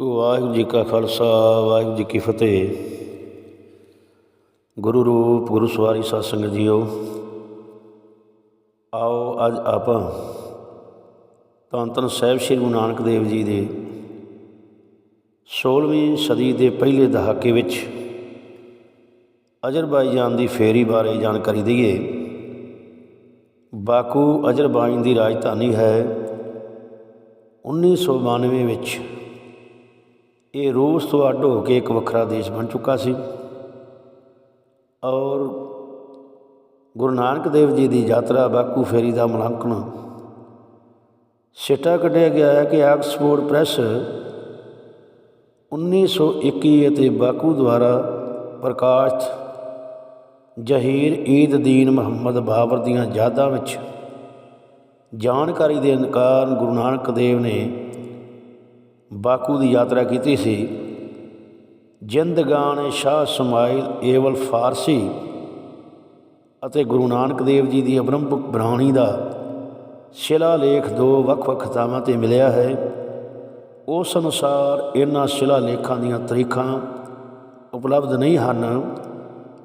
ਵਾਹਿਗੁਰੂ ਜੀ ਕਾ ਖਾਲਸਾ, ਵਾਹਿਗੁਰੂ ਜੀ ਕੀ ਫਤਿਹ। ਗੁਰੂ ਰੂਪ, ਗੁਰੂ ਸਵਾਰੀ ਸਾਧ ਸੰਗਤ ਜੀਓ, ਆਓ ਅੱਜ ਆਪਾਂ ਧੰਨ ਧੰਨ ਸਾਹਿਬ ਸ੍ਰੀ ਗੁਰੂ ਨਾਨਕ ਦੇਵ ਜੀ ਦੇ 16ਵੀਂ ਸਦੀ ਦੇ ਪਹਿਲੇ ਦਹਾਕੇ ਵਿੱਚ ਅਜ਼ਰਬਾਈਜਾਨ ਦੀ ਫੇਰੀ ਬਾਰੇ ਜਾਣਕਾਰੀ ਦਈਏ। ਬਾਕੂ ਅਜ਼ਰਬਾਈਜਾਨ ਦੀ ਰਾਜਧਾਨੀ ਹੈ 1992 ਵਿੱਚ ਇਹ ਰੂਸ ਤੋਂ ਅੱਡ ਹੋ ਕੇ ਇੱਕ ਵੱਖਰਾ ਦੇਸ਼ ਬਣ ਚੁੱਕਾ ਸੀ। ਔਰ ਗੁਰੂ ਨਾਨਕ ਦੇਵ ਜੀ ਦੀ ਯਾਤਰਾ ਬਾਕੂ ਫੇਰੀ ਦਾ ਮੁਲਾਂਕਣ। ਸਿੱਟਾ ਕੱਢਿਆ ਗਿਆ ਹੈ ਕਿ ਆਕਸਫੋਰਡ ਪ੍ਰੈਸ 1921 ਅਤੇ ਬਾਕੂ ਦੁਆਰਾ ਪ੍ਰਕਾਸ਼ਿਤ ਜਹੀਰ ਈਦ ਦੀਨ ਮੁਹੰਮਦ ਬਾਬਰ ਦੀਆਂ ਯਾਦਾਂ ਵਿੱਚ ਜਾਣਕਾਰੀ ਦੇ ਅਨੁਸਾਰ ਗੁਰੂ ਨਾਨਕ ਦੇਵ ਨੇ ਬਾਕੂ ਦੀ ਯਾਤਰਾ ਕੀਤੀ ਸੀ। ਜਿੰਦਗਾਨ ਸ਼ਾਹ ਸਮਾਇਲ ਏਵਲ ਫਾਰਸੀ ਅਤੇ ਗੁਰੂ ਨਾਨਕ ਦੇਵ ਜੀ ਦੀ ਅਬਰੰਭਕ ਬਰਾਣੀ ਦਾ ਸ਼ਿਲਾ ਲੇਖ ਦੋ ਵੱਖ-ਵੱਖ ਥਾਵਾਂ ਤੇ ਮਿਲਿਆ ਹੈ। ਉਸ ਅਨੁਸਾਰ ਇਹਨਾਂ ਸ਼ਿਲਾ ਲੇਖਾਂ ਦੀਆਂ ਤਰੀਖਾਂ ਉਪਲਬਧ ਨਹੀਂ ਹਨ।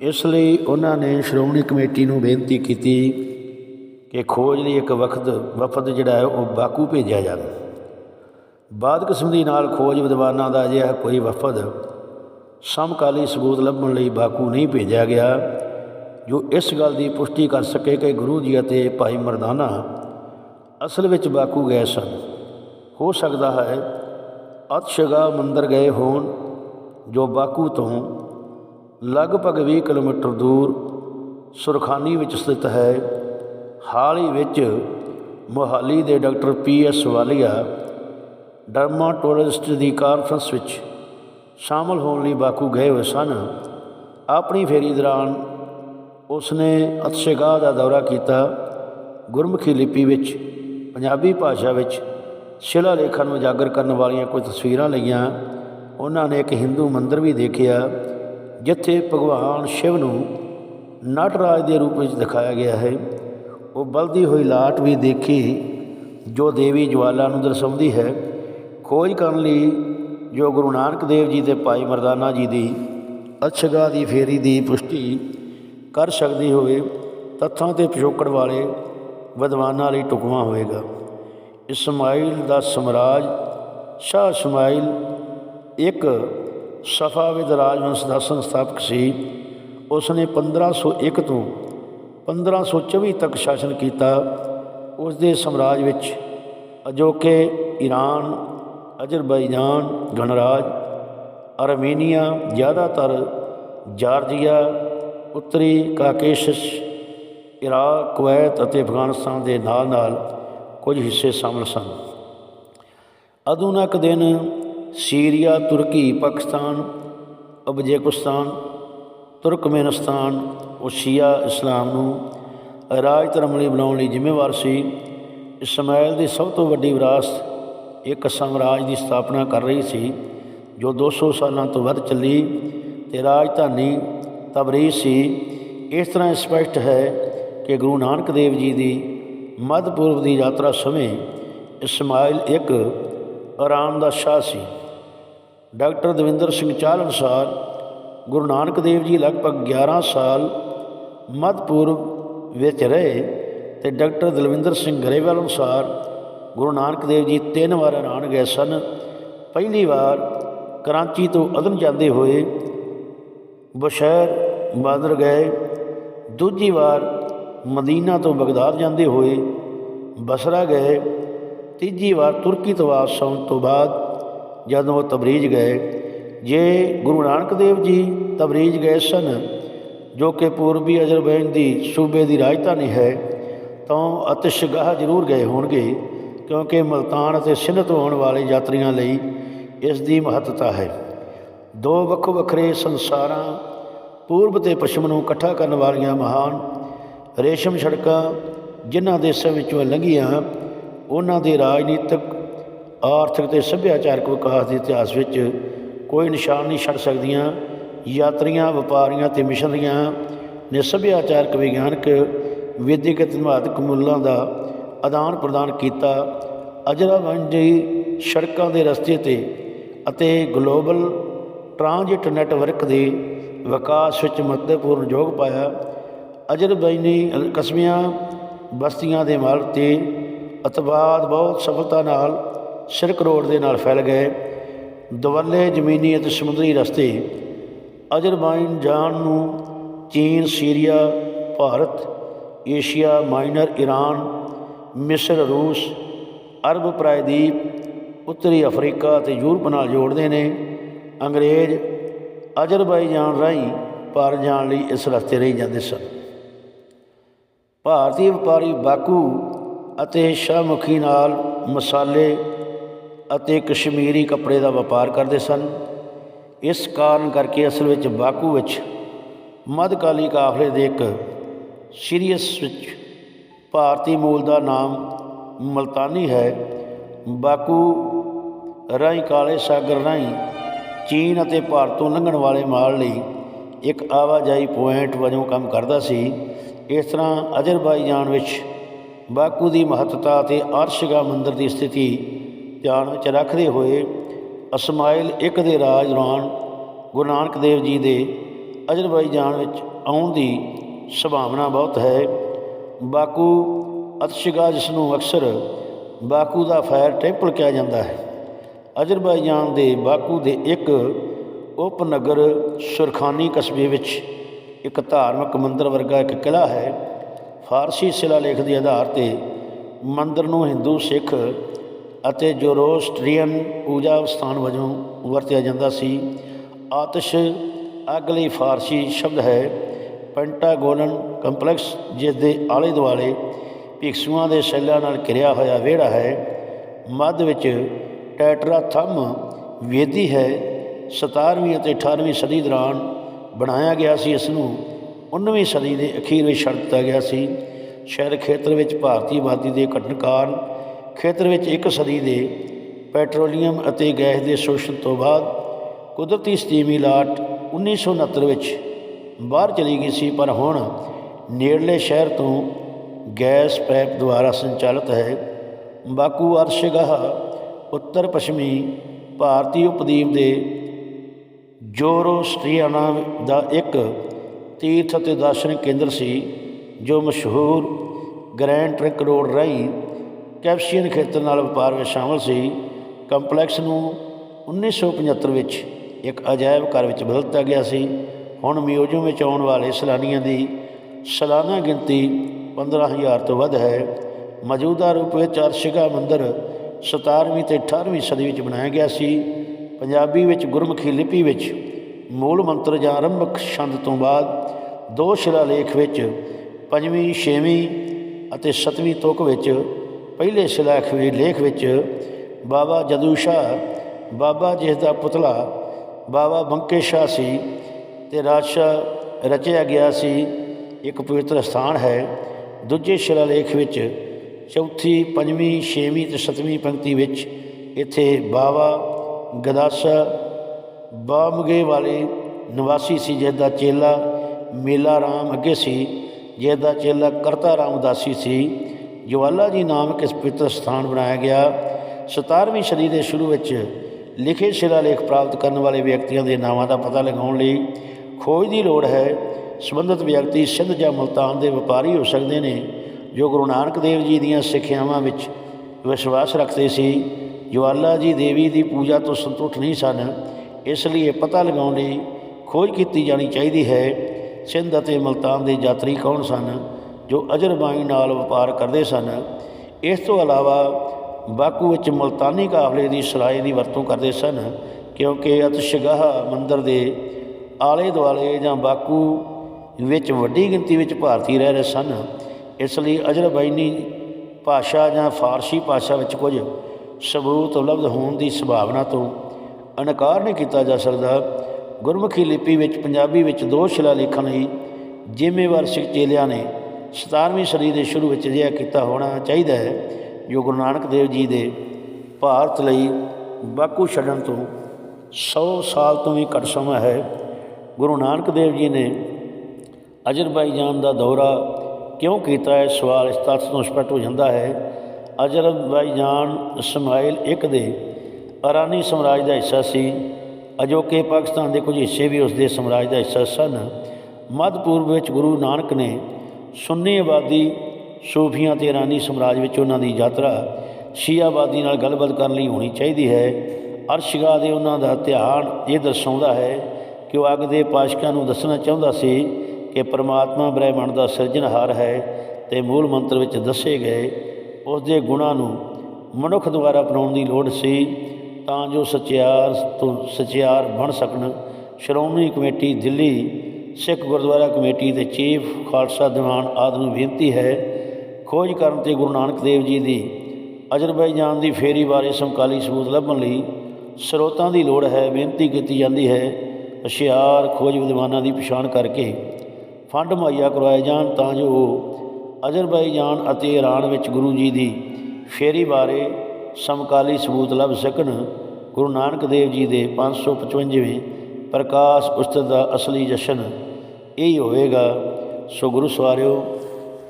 ਇਸ ਲਈ ਉਹਨਾਂ ਨੇ ਸ਼੍ਰੋਮਣੀ ਕਮੇਟੀ ਨੂੰ ਬੇਨਤੀ ਕੀਤੀ ਕਿ ਖੋਜ ਲਈ ਇੱਕ ਵਖਤ ਵਫਦ ਜਿਹੜਾ ਹੈ ਉਹ ਬਾਕੂ ਭੇਜਿਆ ਜਾਵੇ। ਬਾਦ ਨਾਲ ਖੋਜ ਵਿਦਵਾਨਾਂ ਦਾ ਅਜਿਹਾ ਕੋਈ ਵਫਦ ਸਮਕਾਲੀ ਸਬੂਤ ਲੱਭਣ ਲਈ ਬਾਕੂ ਨਹੀਂ ਭੇਜਿਆ ਗਿਆ, ਜੋ ਇਸ ਗੱਲ ਦੀ ਪੁਸ਼ਟੀ ਕਰ ਸਕੇ ਕਿ ਗੁਰੂ ਜੀ ਅਤੇ ਭਾਈ ਮਰਦਾਨਾ ਅਸਲ ਵਿੱਚ ਬਾਕੂ ਗਏ ਸਨ। ਹੋ ਸਕਦਾ ਹੈ ਅਤਸ਼ਗਾ ਮੰਦਰ ਗਏ ਹੋਣ, ਜੋ ਬਾਕੂ ਤੋਂ ਲਗਭਗ 20 ਕਿਲੋਮੀਟਰ ਦੂਰ ਸੁਰਖਾਨੀ ਵਿੱਚ ਸਥਿਤ ਹੈ। ਹਾਲ ਹੀ ਵਿੱਚ ਮੋਹਾਲੀ ਦੇ doctor P S Walia dermatologist ਦੀ ਕਾਨਫਰੰਸ ਵਿੱਚ ਸ਼ਾਮਲ ਹੋਣ ਲਈ ਬਾਕੂ ਗਏ ਹੋਏ ਸਨ। ਆਪਣੀ ਫੇਰੀ ਦੌਰਾਨ ਉਸਨੇ ਅਤਸ਼ਗਾਹ ਦਾ ਦੌਰਾ ਕੀਤਾ। ਗੁਰਮੁਖੀ ਲਿਪੀ ਵਿੱਚ, ਪੰਜਾਬੀ ਭਾਸ਼ਾ ਵਿੱਚ ਸ਼ਿਲਾ ਲੇਖਾਂ ਨੂੰ ਉਜਾਗਰ ਕਰਨ ਵਾਲੀਆਂ ਕੁਝ ਤਸਵੀਰਾਂ ਲਈਆਂ। ਉਹਨਾਂ ਨੇ ਇੱਕ ਹਿੰਦੂ ਮੰਦਿਰ ਵੀ ਦੇਖਿਆ, ਜਿੱਥੇ ਭਗਵਾਨ ਸ਼ਿਵ ਨੂੰ ਨਟਰਾਜ ਦੇ ਰੂਪ ਵਿੱਚ ਦਿਖਾਇਆ ਗਿਆ ਹੈ। ਉਹ ਬਲਦੀ ਹੋਈ ਲਾਟ ਵੀ ਦੇਖੀ, ਜੋ ਦੇਵੀ ਜਵਾਲਾ ਨੂੰ ਦਰਸਾਉਂਦੀ ਹੈ। ਖੋਜ ਕਰਨ ਲਈ ਜੋ ਗੁਰੂ ਨਾਨਕ ਦੇਵ ਜੀ ਤੇ ਭਾਈ ਮਰਦਾਨਾ ਜੀ ਦੀ ਅਛਗਾ ਦੀ ਫੇਰੀ ਦੀ ਪੁਸ਼ਟੀ ਕਰ ਸਕਦੀ ਹੋਵੇ, ਤੱਥਾਂ ਤੇ ਪਿਛੋਕੜ ਵਾਲੇ ਵਿਦਵਾਨਾਂ ਲਈ ਟੁਕਵਾ ਹੋਵੇਗਾ। ਇਸਮਾਈਲ ਦਾ ਸਮਰਾਜ, ਸ਼ਾਹ ਇਸਮਾਈਲ ਇੱਕ ਸਫਾਵਿਦ ਰਾਜਵੰਸ਼ ਦਾ ਸੰਸਥਾਪਕ ਸੀ। ਉਸ ਨੇ 1501 ਤੋਂ 1524 ਤੱਕ ਸ਼ਾਸਨ ਕੀਤਾ। ਉਸ ਦੇ ਸਮਰਾਜ ਵਿੱਚ ਅਜੋਕੇ ਈਰਾਨ ਅਜ਼ਰਬੈਜਾਨ, ਗਣਰਾਜ, ਅਰਮੇਨੀਆ, ਜ਼ਿਆਦਾਤਰ ਜਾਰਜੀਆ, ਉੱਤਰੀ ਕਾਕੇਸ਼ਸ, ਇਰਾਕ, ਕੁਵੈਤ ਅਤੇ ਅਫਗਾਨਿਸਤਾਨ ਦੇ ਨਾਲ-ਨਾਲ ਕੁਝ ਹਿੱਸੇ ਸ਼ਾਮਲ ਸਨ। ਆਧੁਨਿਕ ਦਿਨ Syria, Turkey, Pakistan Uzbekistan Turkmenistan ਓਸ਼ੀਆ ਇਸਲਾਮ ਨੂੰ ਰਾਜ ਧਰਮ ਲਈ ਬਣਾਉਣ ਲਈ ਜ਼ਿੰਮੇਵਾਰ ਸੀ। ਇਸਮਾਇਲ ਦੀ ਸਭ ਤੋਂ ਵੱਡੀ ਵਿਰਾਸਤ ਇੱਕ ਸਾਮਰਾਜ ਦੀ ਸਥਾਪਨਾ ਕਰ ਰਹੀ ਸੀ, ਜੋ 200 ਸਾਲਾਂ ਤੋਂ ਵੱਧ ਚੱਲੀ ਤੇ ਰਾਜਧਾਨੀ ਤਬਰੀਜ਼ ਸੀ। ਇਸ ਤਰ੍ਹਾਂ ਸਪਸ਼ਟ ਹੈ ਕਿ ਗੁਰੂ ਨਾਨਕ ਦੇਵ ਜੀ ਦੀ ਮੱਧ ਪੂਰਬ ਦੀ ਯਾਤਰਾ ਸਮੇਂ ਇਸਮਾਇਲ ਇੱਕ ਆਰਾਮ ਦਾ ਸ਼ਾਹ ਸੀ। ਡਾਕਟਰ ਦਵਿੰਦਰ ਸਿੰਘ ਚਾਹਲ ਅਨੁਸਾਰ ਗੁਰੂ ਨਾਨਕ ਦੇਵ ਜੀ ਲਗਭਗ 11 ਸਾਲ ਮੱਧ ਪੂਰਬ ਵਿੱਚ ਰਹੇ ਤੇ ਡਾਕਟਰ ਦਲਵਿੰਦਰ ਸਿੰਘ ਗਰੇਵਾਲ ਅਨੁਸਾਰ ਗੁਰੂ ਨਾਨਕ ਦੇਵ ਜੀ ਤਿੰਨ ਵਾਰ ਐਲਾਨ ਗਏ ਸਨ। ਪਹਿਲੀ ਵਾਰ ਕਰਾਚੀ ਤੋਂ ਅਦਨ ਜਾਂਦੇ ਹੋਏ ਬਸ਼ੈਰ ਬਾਦਰ ਗਏ। ਦੂਜੀ ਵਾਰ ਮਦੀਨਾ ਤੋਂ ਬਗਦਾਦ ਜਾਂਦੇ ਹੋਏ ਬਸਰਾ ਗਏ। ਤੀਜੀ ਵਾਰ ਤੁਰਕੀ ਤੋਂ ਵਾਪਸ ਆਉਣ ਤੋਂ ਬਾਅਦ ਜਦੋਂ ਉਹ ਤਬਰੀਜ਼ ਗਏ। ਜੇ ਗੁਰੂ ਨਾਨਕ ਦੇਵ ਜੀ ਤਬਰੀਜ਼ ਗਏ ਸਨ, ਜੋ ਕਿ ਪੂਰਬੀ ਅਜ਼ਰਬੈਜਾਨ ਦੀ ਸੂਬੇ ਦੀ ਰਾਜਧਾਨੀ ਹੈ, ਤਾਂ ਅਤਿਸ਼ਗਾਹ ਜ਼ਰੂਰ ਗਏ ਹੋਣਗੇ। ਕਿਉਂਕਿ ਮਲਤਾਨ ਅਤੇ ਸਿੰਧ ਹੋਣ ਵਾਲੇ ਯਾਤਰੀਆਂ ਲਈ ਇਸ ਦੀ ਮਹੱਤਤਾ ਹੈ। ਦੋ ਵੱਖੋ ਵੱਖਰੇ ਸੰਸਾਰਾਂ, ਪੂਰਬ ਤੇ ਪੱਛਮ ਨੂੰ ਇਕੱਠਾ ਕਰਨ ਵਾਲੀਆਂ ਮਹਾਨ ਰੇਸ਼ਮ ਸੜਕਾਂ ਜਿਨ੍ਹਾਂ ਦੇਸ਼ਾਂ ਵਿੱਚੋਂ ਲੰਘੀਆਂ, ਉਹਨਾਂ ਦੇ ਰਾਜਨੀਤਿਕ, ਆਰਥਿਕ ਤੇ ਸੱਭਿਆਚਾਰਕ ਵਿਕਾਸ ਦੇ ਇਤਿਹਾਸ ਵਿੱਚ ਕੋਈ ਨਿਸ਼ਾਨ ਨਹੀਂ ਛੱਡ ਸਕਦੀਆਂ। ਯਾਤਰੀਆਂ, ਵਪਾਰੀਆਂ ਤੇ ਮਿਸ਼ਨਰੀਆਂ ਨੇ ਸੱਭਿਆਚਾਰਕ ਵਿਗਿਆਨਕ, ਵਿਦਿਅਕ ਤੇ ਮਾਧਿਕ ਮੁੱਲਾਂ ਦਾ ਆਦਾਨ ਪ੍ਰਦਾਨ ਕੀਤਾ। ਅਜਰਾਬੰਦ ਦੀ ਸੜਕਾਂ ਦੇ ਰਸਤੇ ਤੇ ਅਤੇ ਗਲੋਬਲ ਟ੍ਰਾਂਜਿਟ ਨੈਟਵਰਕ ਦੇ ਵਿਕਾਸ ਵਿੱਚ ਮਹੱਤਵਪੂਰਨ ਯੋਗ ਪਾਇਆ। ਅਜ਼ਰਬੈਈਨੀ ਕਸਬਿਆਂ, ਬਸਤੀਆਂ ਦੇ ਮਾਲ ਤੇ ਅਤਵਾਦ ਬਹੁਤ ਸਫਲਤਾ ਨਾਲ ਸਿਲਕ ਰੋਡ ਦੇ ਨਾਲ ਫੈਲ ਗਏ। ਦਵੱਲੇ ਜ਼ਮੀਨੀ ਅਤੇ ਸਮੁੰਦਰੀ ਰਸਤੇ ਅਜ਼ਰਬਾਈਨ ਜਾਣ ਨੂੰ ਚੀਨ, Syria, Bharat, Asia Minor Iran ਮਿਸਰ, ਰੂਸ, ਅਰਬ ਪ੍ਰਾਇਦੀਪ, ਉੱਤਰੀ ਅਫਰੀਕਾ ਅਤੇ ਯੂਰਪ ਨਾਲ ਜੋੜਦੇ ਨੇ। ਅੰਗਰੇਜ਼ ਅਜ਼ਰਬਾਈਜਾਨ ਰਾਹੀਂ ਭਾਰਤ ਜਾਣ ਲਈ ਇਸ ਰਸਤੇ ਰਹੀ ਜਾਂਦੇ ਸਨ। ਭਾਰਤੀ ਵਪਾਰੀ ਬਾਕੂ ਅਤੇ ਸ਼ਾਹਮੁਖੀ ਨਾਲ ਮਸਾਲੇ ਅਤੇ ਕਸ਼ਮੀਰੀ ਕੱਪੜੇ ਦਾ ਵਪਾਰ ਕਰਦੇ ਸਨ। ਇਸ ਕਾਰਨ ਕਰਕੇ ਅਸਲ ਵਿੱਚ ਬਾਕੂ ਵਿੱਚ ਮੱਧਕਾਲੀ ਕਾਫਲੇ ਦੇ ਇੱਕ ਸੀਰੀਅਸ ਵਿੱਚ ਭਾਰਤੀ ਮੂਲ ਦਾ ਨਾਮ ਮਲਤਾਨੀ ਹੈ। ਬਾਕੂ ਰਾਹੀਂ ਕਾਲੇ ਸਾਗਰ ਰਾਹੀਂ ਚੀਨ ਅਤੇ ਭਾਰਤ ਤੋਂ ਲੰਘਣ ਵਾਲੇ ਮਾਲ ਲਈ ਇੱਕ ਆਵਾਜਾਈ ਪੁਆਇੰਟ ਵਜੋਂ ਕੰਮ ਕਰਦਾ ਸੀ। ਇਸ ਤਰ੍ਹਾਂ ਅਜ਼ਰਬਾਈਜਾਨ ਵਿੱਚ ਬਾਕੂ ਦੀ ਮਹੱਤਤਾ ਅਤੇ ਅਰਸ਼ਗਾ ਮੰਦਰ ਦੀ ਸਥਿਤੀ ਧਿਆਨ ਵਿੱਚ ਰੱਖਦੇ ਹੋਏ ਅਸਮਾਇਲ ਇੱਕ ਦੇ ਰਾਜ ਦੌਰਾਨ ਗੁਰੂ ਨਾਨਕ ਦੇਵ ਜੀ ਦੇ ਅਜ਼ਰਬਾਈਜਾਨ ਵਿੱਚ ਆਉਣ ਦੀ ਸੰਭਾਵਨਾ ਬਹੁਤ ਹੈ। ਬਾਕੂ ਅਤਸ਼ਗਾ ਜਿਸ ਨੂੰ ਅਕਸਰ ਬਾਕੂ ਦਾ ਫਾਇਰ ਟੈਂਪਲ ਕਿਹਾ ਜਾਂਦਾ ਹੈ। ਅਜ਼ਰਬਾਈਜਾਨ ਦੇ ਬਾਕੂ ਦੇ ਇੱਕ ਉਪਨਗਰ ਸੁਰਖਾਨੀ ਕਸਬੇ ਵਿੱਚ ਇੱਕ ਧਾਰਮਿਕ ਮੰਦਰ ਵਰਗਾ ਇੱਕ ਕਿਲਾ ਹੈ। ਫਾਰਸੀ ਸ਼ਿਲਾਲੇਖ ਦੇ ਆਧਾਰ ਤੇ ਮੰਦਰ ਨੂੰ ਹਿੰਦੂ, ਸਿੱਖ ਅਤੇ ਜ਼ੋਰੋਸਟਰੀਅਨ ਪੂਜਾ ਸਥਾਨ ਵਜੋਂ ਵਰਤਿਆ ਜਾਂਦਾ ਸੀ। ਆਤਿਸ਼, ਅਗਲੀ ਫਾਰਸੀ ਸ਼ਬਦ ਹੈ। ਪੈਂਟਾਗੋਨਨ ਕੰਪਲੈਕਸ ਜਿਸ ਦੇ ਆਲੇ ਦੁਆਲੇ ਭਿਕਸ਼ੂਆਂ ਦੇ ਸੈੱਲਾਂ ਨਾਲ ਘਿਰਿਆ ਹੋਇਆ ਵਿਹੜਾ ਹੈ, ਮੱਧ ਵਿੱਚ ਟੈਟਰਾਥਮ ਵੇਦੀ ਹੈ 17ਵੀਂ ਅਤੇ 18ਵੀਂ ਸਦੀ ਦੌਰਾਨ ਬਣਾਇਆ ਗਿਆ ਸੀ। ਇਸ ਨੂੰ 19ਵੀਂ ਸਦੀ ਦੇ ਅਖੀਰ ਵਿੱਚ ਛੱਡ ਦਿੱਤਾ ਗਿਆ ਸੀ। ਸ਼ਹਿਰ ਖੇਤਰ ਵਿੱਚ ਭਾਰਤੀ ਆਬਾਦੀ ਦੇ ਘਟਣ ਕਾਰਨ ਖੇਤਰ ਵਿੱਚ ਇੱਕ ਸਦੀ ਦੇ ਪੈਟਰੋਲੀਅਮ ਅਤੇ ਗੈਸ ਦੇ ਸ਼ੋਸ਼ਣ ਤੋਂ ਬਾਅਦ ਕੁਦਰਤੀ ਸਟੀਮੀ ਲਾਟ 1969 ਵਿੱਚ ਬਾਹਰ ਚਲੀ ਗਈ ਸੀ, ਪਰ ਹੁਣ ਨੇੜਲੇ ਸ਼ਹਿਰ ਤੋਂ ਗੈਸ ਪੈਪ ਦੁਆਰਾ ਸੰਚਾਲਿਤ ਹੈ। ਬਾਕੂ ਅਰਸ਼ਗਾਹ, ਉੱਤਰ ਪੱਛਮੀ ਭਾਰਤੀ ਉਪਦੀਪ ਦੇ ਜੋਰੋਸਟਰੀਆਨਾ ਦਾ ਇੱਕ ਤੀਰਥ ਅਤੇ ਦਰਸ਼ਨਿਕ ਕੇਂਦਰ ਸੀ, ਜੋ ਮਸ਼ਹੂਰ ਗ੍ਰੈਂਡ ਟਰੰਕ ਰੋਡ ਰਾਹੀਂ ਕੈਪਸ਼ੀਅਨ ਖੇਤਰ ਨਾਲ ਵਪਾਰ ਵਿੱਚ ਸ਼ਾਮਲ ਸੀ। ਕੰਪਲੈਕਸ ਨੂੰ 1975 ਵਿੱਚ ਇੱਕ ਅਜਾਇਬ ਘਰ ਵਿੱਚ ਬਦਲ ਦਿੱਤਾ ਗਿਆ ਸੀ। ਹੁਣ ਮਿਊਜ਼ੀਅਮ ਵਿੱਚ ਆਉਣ ਵਾਲੇ ਸੈਲਾਨੀਆਂ ਦੀ ਸਾਲਾਨਾ ਗਿਣਤੀ 15000 ਤੋਂ ਵੱਧ ਹੈ। ਮੌਜੂਦਾ ਰੂਪ ਵਿੱਚ ਅਰਸ਼ਗਾ ਮੰਦਿਰ 17ਵੀਂ ਤੇ 18ਵੀਂ ਸਦੀ ਵਿੱਚ ਬਣਾਇਆ ਗਿਆ ਸੀ। ਪੰਜਾਬੀ ਵਿੱਚ ਗੁਰਮੁਖੀ ਲਿਪੀ ਵਿੱਚ ਮੂਲ ਮੰਤਰ ਜਾਂ ਆਰੰਭਕ ਛੰਦ ਤੋਂ ਬਾਅਦ ਦੋ ਸ਼ਿਲਾਲੇਖ ਵਿੱਚ ਪੰਜਵੀਂ, ਛੇਵੀਂ ਅਤੇ ਸੱਤਵੀਂ ਤੁਕ ਵਿੱਚ ਪਹਿਲੇ ਸ਼ਿਲਾਲੇਖ ਲੇਖ ਵਿੱਚ ਬਾਬਾ ਜਦੂ ਸ਼ਾਹ, ਬਾਬਾ ਜਿਸ ਦਾ ਪੁਤਲਾ, ਬਾਬਾ ਬੰਕੇ ਸ਼ਾਹ ਸੀ। ਤੇ ਰਾਜਸ਼ਾਹ ਰਚਿਆ ਗਿਆ ਸੀ। ਇੱਕ ਪਵਿੱਤਰ ਸਥਾਨ ਹੈ। ਦੂਜੇ ਸ਼ਿਲਾਲੇਖ ਵਿੱਚ ਚੌਥੀ, ਪੰਜਵੀਂ, ਛੇਵੀਂ ਤੇ ਸੱਤਵੀਂ ਪੰਕਤੀ ਵਿੱਚ ਇੱਥੇ ਬਾਵਾ, ਗਦਾਸਾ, ਬਾਮਗੇ ਵਾਲੇ ਨਿਵਾਸੀ ਸੀ ਜਿਸਦਾ ਚੇਲਾ ਮੇਲਾ ਰਾਮ ਅੱਗੇ ਸੀ ਜਿਸਦਾ ਚੇਲਾ ਕਰਤਾ ਰਾਮਦਾਸੀ ਸੀ। ਜਵਾਲਾ ਜੀ ਨਾਮ ਇਸ ਪਵਿੱਤਰ ਸਥਾਨ ਬਣਾਇਆ ਗਿਆ। 17ਵੀਂ ਸਦੀ ਦੇ ਸ਼ੁਰੂ ਵਿੱਚ ਲਿਖੇ ਸ਼ਿਲਾਲੇਖ ਪ੍ਰਾਪਤ ਕਰਨ ਵਾਲੇ ਵਿਅਕਤੀਆਂ ਦੇ ਨਾਵਾਂ ਦਾ ਪਤਾ ਲਗਾਉਣ ਲਈ ਖੋਜ ਦੀ ਲੋੜ ਹੈ, ਸੰਬੰਧਿਤ ਵਿਅਕਤੀ ਸਿੰਧ ਜਾਂ ਮੁਲਤਾਨ ਦੇ ਵਪਾਰੀ ਹੋ ਸਕਦੇ ਨੇ, ਜੋ ਗੁਰੂ ਨਾਨਕ ਦੇਵ ਜੀ ਦੀਆਂ ਸਿੱਖਿਆਵਾਂ ਵਿੱਚ ਵਿਸ਼ਵਾਸ ਰੱਖਦੇ ਸੀ। ਜਵਾਲਾ ਜੀ ਦੇਵੀ ਦੀ ਪੂਜਾ ਤੋਂ ਸੰਤੁਸ਼ਟ ਨਹੀਂ ਸਨ, ਇਸ ਲਈ ਇਹ ਪਤਾ ਲਗਾਉਣ ਲਈ ਖੋਜ ਕੀਤੀ ਜਾਣੀ ਚਾਹੀਦੀ ਹੈ, ਸਿੰਧ ਅਤੇ ਮਲਤਾਨ ਦੇ ਯਾਤਰੀ ਕੌਣ ਸਨ, ਜੋ ਅਜ਼ਰਬਾਈ ਨਾਲ ਵਪਾਰ ਕਰਦੇ ਸਨ। ਇਸ ਤੋਂ ਇਲਾਵਾ ਬਾਕੂ ਵਿੱਚ ਮਲਤਾਨੀ ਕਾਫਲੇ ਦੀ ਸਲਾਈ ਦੀ ਵਰਤੋਂ ਕਰਦੇ ਸਨ, ਕਿਉਂਕਿ ਅਤਸ਼ਗਾਹ ਮੰਦਰ ਦੇ ਆਲੇ ਦੁਆਲੇ ਜਾਂ ਬਾਕੂ ਵਿੱਚ ਵੱਡੀ ਗਿਣਤੀ ਵਿੱਚ ਭਾਰਤੀ ਰਹਿ ਰਹੇ ਸਨ। ਇਸ ਲਈ ਅਜ਼ਰਬਾਈਨੀ ਭਾਸ਼ਾ ਜਾਂ ਫਾਰਸੀ ਭਾਸ਼ਾ ਵਿੱਚ ਕੁਝ ਸਬੂਤ ਉਪਲਬਧ ਹੋਣ ਦੀ ਸੰਭਾਵਨਾ ਤੋਂ ਇਨਕਾਰ ਨਹੀਂ ਕੀਤਾ ਜਾ ਸਕਦਾ। ਗੁਰਮੁਖੀ ਲਿਪੀ ਵਿੱਚ, ਪੰਜਾਬੀ ਵਿੱਚ ਦੋ ਸ਼ਿਲਾਲੇਖਾਂ ਲਈ ਜ਼ਿੰਮੇਵਾਰ ਸਿੱਖ ਚੇਲਿਆਂ ਨੇ 17ਵੀਂ ਸਦੀ ਦੇ ਸ਼ੁਰੂ ਵਿੱਚ ਅਜਿਹਾ ਕੀਤਾ ਹੋਣਾ ਚਾਹੀਦਾ ਹੈ, ਜੋ ਗੁਰੂ ਨਾਨਕ ਦੇਵ ਜੀ ਦੇ ਭਾਰਤ ਲਈ ਬਾਕੂ ਛੱਡਣ ਤੋਂ 100 ਸਾਲ ਤੋਂ ਵੀ ਘੱਟ ਸਮਾਂ ਹੈ। ਗੁਰੂ ਨਾਨਕ ਦੇਵ ਜੀ ਨੇ ਅਜ਼ਰਬਾਈਜਾਨ ਦਾ ਦੌਰਾ ਕਿਉਂ ਕੀਤਾ ਹੈ? ਸਵਾਲ ਇਸ ਤੱਥ ਤੋਂ ਸਪਸ਼ਟ ਹੋ ਜਾਂਦਾ ਹੈ, ਅਜ਼ਰਬਾਈਜਾਨ ਇਸਮਾਈਲ ਇੱਕ ਦੇ ਅਰਾਨੀ ਸਾਮਰਾਜ ਦਾ ਹਿੱਸਾ ਸੀ, ਅਜੋਕੇ ਪਾਕਿਸਤਾਨ ਦੇ ਕੁਝ ਹਿੱਸੇ ਵੀ ਉਸ ਦੇ ਸਾਮਰਾਜ ਦਾ ਹਿੱਸਾ ਸਨ। ਮੱਧ ਪੂਰਬ ਵਿੱਚ ਗੁਰੂ ਨਾਨਕ ਨੇ ਸੁੰਨੀ ਆਬਾਦੀ ਸੂਫੀਆਂ ਤੇ ਇਰਾਨੀ ਸਾਮਰਾਜ ਵਿੱਚ ਉਹਨਾਂ ਦੀ ਯਾਤਰਾ ਸ਼ੀਆ ਆਬਾਦੀ ਨਾਲ ਗੱਲਬਾਤ ਕਰਨ ਲਈ ਹੋਣੀ ਚਾਹੀਦੀ ਹੈ। ਅਰਸ਼ਗਾ ਦੇ ਉਹਨਾਂ ਦਾ ਧਿਆਨ ਇਹ ਦਰਸਾਉਂਦਾ ਹੈ ਕਿ ਉਹ ਅੱਗ ਦੇ ਪਾਸ਼ਕਾਂ ਨੂੰ ਦੱਸਣਾ ਚਾਹੁੰਦਾ ਸੀ ਕਿ ਪਰਮਾਤਮਾ ਬ੍ਰਹਿਮੰਡ ਦਾ ਸਿਰਜਣਹਾਰ ਹੈ ਤੇ ਮੂਲ ਮੰਤਰ ਵਿੱਚ ਦੱਸੇ ਗਏ, ਉਸ ਦੇ ਗੁਣਾਂ ਨੂੰ ਮਨੁੱਖ ਦੁਆਰਾ ਅਪਣਾਉਣ ਦੀ ਲੋੜ ਸੀ ਤਾਂ ਜੋ ਸਚਿਆਰ ਤੋਂ ਸਚਿਆਰ ਬਣ ਸਕਣ। ਸ਼੍ਰੋਮਣੀ ਕਮੇਟੀ ਦਿੱਲੀ, ਸਿੱਖ ਗੁਰਦੁਆਰਾ ਕਮੇਟੀ ਦੇ ਚੀਫ, ਖਾਲਸਾ ਦੀਵਾਨ ਆਦਿ ਨੂੰ ਬੇਨਤੀ ਹੈ, ਖੋਜ ਕਰਨ ਤੇ ਗੁਰੂ ਨਾਨਕ ਦੇਵ ਜੀ ਦੀ ਅਜ਼ਰਬੈਜਾਨ ਦੀ ਫੇਰੀ ਬਾਰੇ ਸਮਕਾਲੀ ਸਬੂਤ ਲੱਭਣ ਲਈ ਸਰੋਤਾਂ ਦੀ ਲੋੜ ਹੈ, ਬੇਨਤੀ ਕੀਤੀ ਜਾਂਦੀ ਹੈ ਹੁਸ਼ਿਆਰ ਖੋਜ ਵਿਦਵਾਨਾਂ ਦੀ ਪਛਾਣ ਕਰਕੇ ਫੰਡ ਮੁਹੱਈਆ ਕਰਵਾਏ ਜਾਣ ਤਾਂ ਜੋ ਉਹ ਅਜ਼ਰਬੈਜਾਨ ਅਤੇ ਈਰਾਨ ਵਿੱਚ ਗੁਰੂ ਜੀ ਦੀ ਫੇਰੀ ਬਾਰੇ ਸਮਕਾਲੀ ਸਬੂਤ ਲੱਭ ਸਕਣ। ਗੁਰੂ ਨਾਨਕ ਦੇਵ ਜੀ ਦੇ 555ਵੇਂ ਪ੍ਰਕਾਸ਼ ਉਸਤਤ ਦਾ ਅਸਲੀ ਜਸ਼ਨ ਇਹ ਹੋਵੇਗਾ। ਸੋ ਗੁਰੂ ਸਵਾਰਿਓ,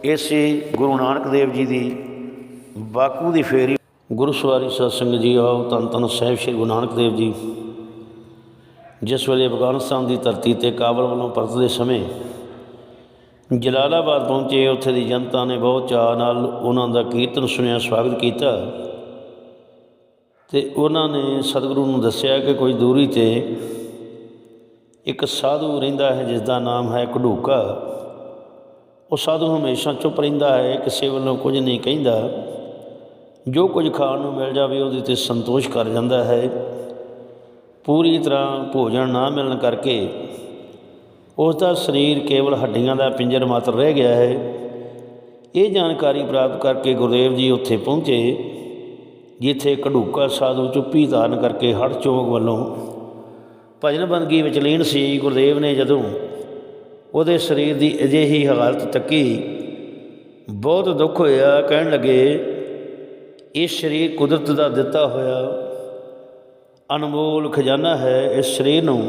ਇਸੇ ਗੁਰੂ ਨਾਨਕ ਦੇਵ ਜੀ ਦੀ ਬਾਕੂ ਦੀ ਫੇਰੀ। ਗੁਰੂ ਸਵਾਰੀ ਸਤ ਜੀ, ਆਓ ਧੰਨ ਧੰਨ ਸਾਹਿਬ ਸ੍ਰੀ ਗੁਰੂ ਨਾਨਕ ਦੇਵ ਜੀ। ਜਿਸ ਵੇਲੇ ਅਫਗਾਨਿਸਤਾਨ ਦੀ ਧਰਤੀ ਤੇ ਕਾਬਲ ਵੱਲੋਂ ਪਰਤਦੇ ਸਮੇਂ ਜਲਾਲਾਬਾਦ ਪਹੁੰਚੇ, ਉੱਥੇ ਦੀ ਜਨਤਾ ਨੇ ਬਹੁਤ ਚਾਅ ਨਾਲ ਉਹਨਾਂ ਦਾ ਕੀਰਤਨ ਸੁਣਿਆ, ਸਵਾਗਤ ਕੀਤਾ ਤੇ ਉਹਨਾਂ ਨੇ ਸਤਿਗੁਰੂ ਨੂੰ ਦੱਸਿਆ ਕਿ ਕੁਝ ਦੂਰੀ ਤੇ ਇੱਕ ਸਾਧੂ ਰਹਿੰਦਾ ਹੈ ਜਿਸ ਦਾ ਨਾਮ ਹੈ ਘੜੂਕਾ ਉਹ ਸਾਧੂ ਹਮੇਸ਼ਾ ਚੁੱਪ ਰਹਿੰਦਾ ਹੈ, ਕਿਸੇ ਵੱਲੋਂ ਕੁਝ ਨਹੀਂ ਕਹਿੰਦਾ। ਜੋ ਕੁਝ ਖਾਣ ਨੂੰ ਮਿਲ ਜਾਵੇ, ਉਹਦੇ ਤੇ ਸੰਤੋਸ਼ ਕਰ ਜਾਂਦਾ ਹੈ। ਪੂਰੀ ਤਰ੍ਹਾਂ ਭੋਜਨ ਨਾ ਮਿਲਣ ਕਰਕੇ ਉਸ ਦਾ ਸਰੀਰ ਕੇਵਲ ਹੱਡੀਆਂ ਦਾ ਪਿੰਜਰ ਮਾਤਰ ਰਹਿ ਗਿਆ ਹੈ। ਇਹ ਜਾਣਕਾਰੀ ਪ੍ਰਾਪਤ ਕਰਕੇ ਗੁਰਦੇਵ ਜੀ ਉੱਥੇ ਪਹੁੰਚੇ, ਜਿੱਥੇ ਘੜੂਕਾ ਸਾਧੂ ਚੁੱਪੀ ਧਾਰਨ ਕਰਕੇ ਹੜ ਚੌਂਕ ਵੱਲੋਂ ਭਜਨ ਬੰਦਗੀ ਵਿੱਚ ਲੀਨ ਸੀ। ਗੁਰਦੇਵ ਨੇ ਜਦੋਂ ਉਹਦੇ ਸਰੀਰ ਦੀ ਅਜਿਹੀ ਹਾਲਤ ਤੱਕੀ, ਬਹੁਤ ਦੁੱਖ ਹੋਇਆ। ਕਹਿਣ ਲੱਗੇ ਇਹ ਸਰੀਰ ਕੁਦਰਤ ਦਾ ਦਿੱਤਾ ਹੋਇਆ ਅਨਮੋਲ ਖਜ਼ਾਨਾ ਹੈ ਇਸ ਸਰੀਰ ਨੂੰ।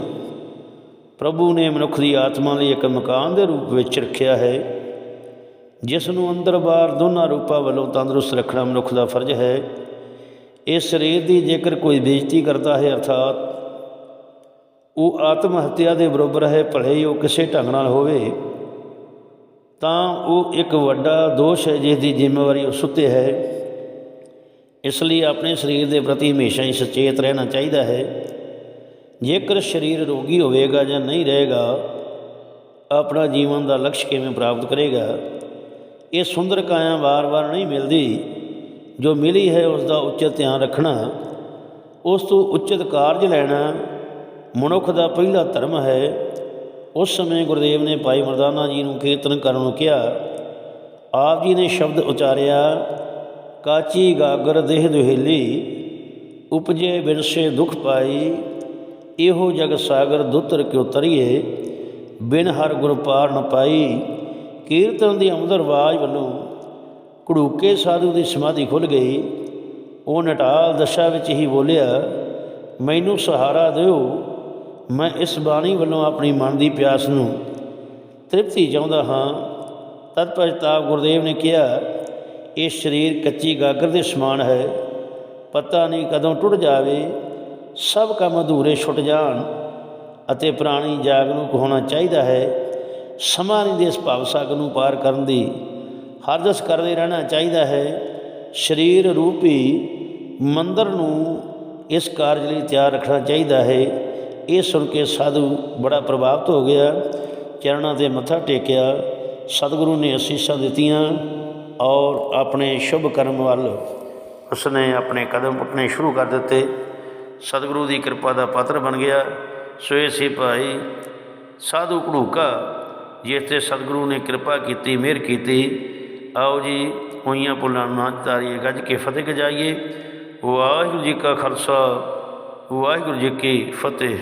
ਪ੍ਰਭੂ ਨੇ ਮਨੁੱਖ ਦੀ ਆਤਮਾ ਲਈ ਇੱਕ ਮਕਾਨ ਦੇ ਰੂਪ ਵਿੱਚ ਰੱਖਿਆ ਹੈ, ਜਿਸ ਨੂੰ ਅੰਦਰ ਬਾਹਰ ਦੋਨਾਂ ਰੂਪਾਂ ਵੱਲੋਂ ਤੰਦਰੁਸਤ ਰੱਖਣਾ ਮਨੁੱਖ ਦਾ ਫਰਜ਼ ਹੈ। ਇਸ ਸਰੀਰ ਦੀ ਜੇਕਰ ਕੋਈ ਬੇਇੱਜ਼ਤੀ ਕਰਦਾ ਹੈ ਅਰਥਾਤ ਉਹ ਆਤਮ ਹੱਤਿਆ ਦੇ ਬਰਾਬਰ ਹੈ, ਭਲੇ ਉਹ ਕਿਸੇ ਢੰਗ ਨਾਲ ਹੋਵੇ, ਤਾਂ ਉਹ ਇੱਕ ਵੱਡਾ ਦੋਸ਼ ਹੈ, ਜਿਸ ਦੀ ਜ਼ਿੰਮੇਵਾਰੀ ਉਸ ਉੱਤੇ ਹੈ। ਇਸ ਲਈ ਆਪਣੇ ਸਰੀਰ ਦੇ ਪ੍ਰਤੀ ਹਮੇਸ਼ਾ ਹੀ ਸੁਚੇਤ ਰਹਿਣਾ ਚਾਹੀਦਾ ਹੈ। ਜੇਕਰ ਸਰੀਰ ਰੋਗੀ ਹੋਵੇਗਾ ਜਾਂ ਨਹੀਂ ਰਹੇਗਾ, ਆਪਣਾ ਜੀਵਨ ਦਾ ਲਕਸ਼ ਕਿਵੇਂ ਪ੍ਰਾਪਤ ਕਰੇਗਾ? ਇਹ ਸੁੰਦਰ ਕਾਇਆ ਵਾਰ-ਵਾਰ ਨਹੀਂ ਮਿਲਦੀ। ਜੋ ਮਿਲੀ ਹੈ ਉਸ ਦਾ ਉੱਚਿਤ ਧਿਆਨ ਰੱਖਣਾ, ਉਸ ਤੋਂ ਉੱਚਿਤ ਕਾਰਜ ਲੈਣਾ ਮਨੁੱਖ ਦਾ ਪਹਿਲਾ ਧਰਮ ਹੈ। ਉਸ ਸਮੇਂ ਗੁਰਦੇਵ ਨੇ ਭਾਈ ਮਰਦਾਨਾ ਜੀ ਨੂੰ ਕੀਰਤਨ ਕਰਨ ਨੂੰ ਕਿਹਾ। ਆਪ ਜੀ ਨੇ ਸ਼ਬਦ ਉਚਾਰਿਆ ਕਾਚੀ ਗਾਗਰ ਦੇਹ ਦੁਹੇਲੀ, ਉਪਜੇ ਬਿਨਸੇ ਦੁਖ ਪਾਈ, ਇਹੋ ਜਗ ਸਾਗਰ ਦੁੱਤਰ ਕਿਉ ਤਰੀਏ, ਬਿਨ ਹਰ ਗੁਰ ਪਾਰ ਨ ਪਾਈ। ਕੀਰਤਨ ਦੀ ਅਮਦਰ ਆਵਾਜ਼ ਵੱਲੋਂ ਘੜੂਕੇ ਸਾਧੂ ਦੀ ਸਮਾਧੀ ਖੁੱਲ ਗਈ। ਉਹ ਨਟਾਲ ਦਸ਼ਾ ਵਿੱਚ ਹੀ ਬੋਲਿਆ, ਮੈਨੂੰ ਸਹਾਰਾ ਦਿਓ, ਮੈਂ ਇਸ ਬਾਣੀ ਵੱਲੋਂ ਆਪਣੀ ਮਨ ਦੀ ਪਿਆਸ ਨੂੰ ਤ੍ਰਿਪਤੀ ਚਾਹੁੰਦਾ ਹਾਂ। ਤਦ ਪਛਤਾਵ ਗੁਰਦੇਵ ਨੇ ਕਿਹਾ ਇਹ ਸਰੀਰ ਕੱਚੀ ਗਾਗਰ ਦੇ ਸਮਾਨ ਹੈ। ਪਤਾ ਨਹੀਂ ਕਦੋਂ ਟੁੱਟ ਜਾਵੇ। ਸਭ ਕੰਮ ਅਧੂਰੇ ਛੁੱਟ ਜਾਣ ਅਤੇ ਪ੍ਰਾਣੀ ਜਾਗਰੂਕ ਹੋਣਾ ਚਾਹੀਦਾ ਹੈ। ਸਮਾਂ ਨਹੀਂ ਦੇ ਇਸ ਭਾਵ ਸਾਗਰ ਨੂੰ ਪਾਰ ਕਰਨ ਦੀ। ਹਰਦਸ ਕਰਦੇ ਰਹਿਣਾ ਚਾਹੀਦਾ ਹੈ। ਸਰੀਰ ਰੂਪੀ ਮੰਦਰ ਨੂੰ ਇਸ ਕਾਰਜ ਲਈ ਤਿਆਰ ਰੱਖਣਾ ਚਾਹੀਦਾ ਹੈ। ਇਹ ਸੁਣ ਕੇ ਸਾਧੂ ਬੜਾ ਪ੍ਰਭਾਵਿਤ ਹੋ ਗਿਆ। ਚਰਨਾਂ ਤੇ ਮੱਥਾ ਟੇਕਿਆ। ਸਤਿਗੁਰੂ ਨੇ ਅਸੀਸਾਂ ਦਿੱਤੀਆਂ। ਔਰ ਆਪਣੇ ਸ਼ੁਭ ਕਰਮ ਵੱਲ ਉਸਨੇ ਆਪਣੇ ਕਦਮ ਪੁੱਟਣੇ ਸ਼ੁਰੂ ਕਰ ਦਿੱਤੇ। ਸਤਿਗੁਰੂ ਦੀ ਕਿਰਪਾ ਦਾ ਪਾਤਰ ਬਣ ਗਿਆ। ਸੋਏ ਸੀ ਭਾਈ, ਸਾਧੂ ਘੜੂਕਾ, ਜਿਸ ਤੇ ਸਤਿਗੁਰੂ ਨੇ ਕਿਰਪਾ ਕੀਤੀ, ਮਿਹਰ ਕੀਤੀ, ਆਓ ਜੀ, ਹੋਈਆਂ ਭੁੱਲਾਂ ਨੂੰ ਨਾ ਤਾਰੀਏ, ਗੱਜ ਕੇ ਫਤਿਹ ਗਜਾਈਏ। ਵਾਹਿਗੁਰੂ ਜੀ ਕਾ ਖਾਲਸਾ, ਵਾਹਿਗੁਰੂ ਜੀ ਕੀ ਫਤਿਹ।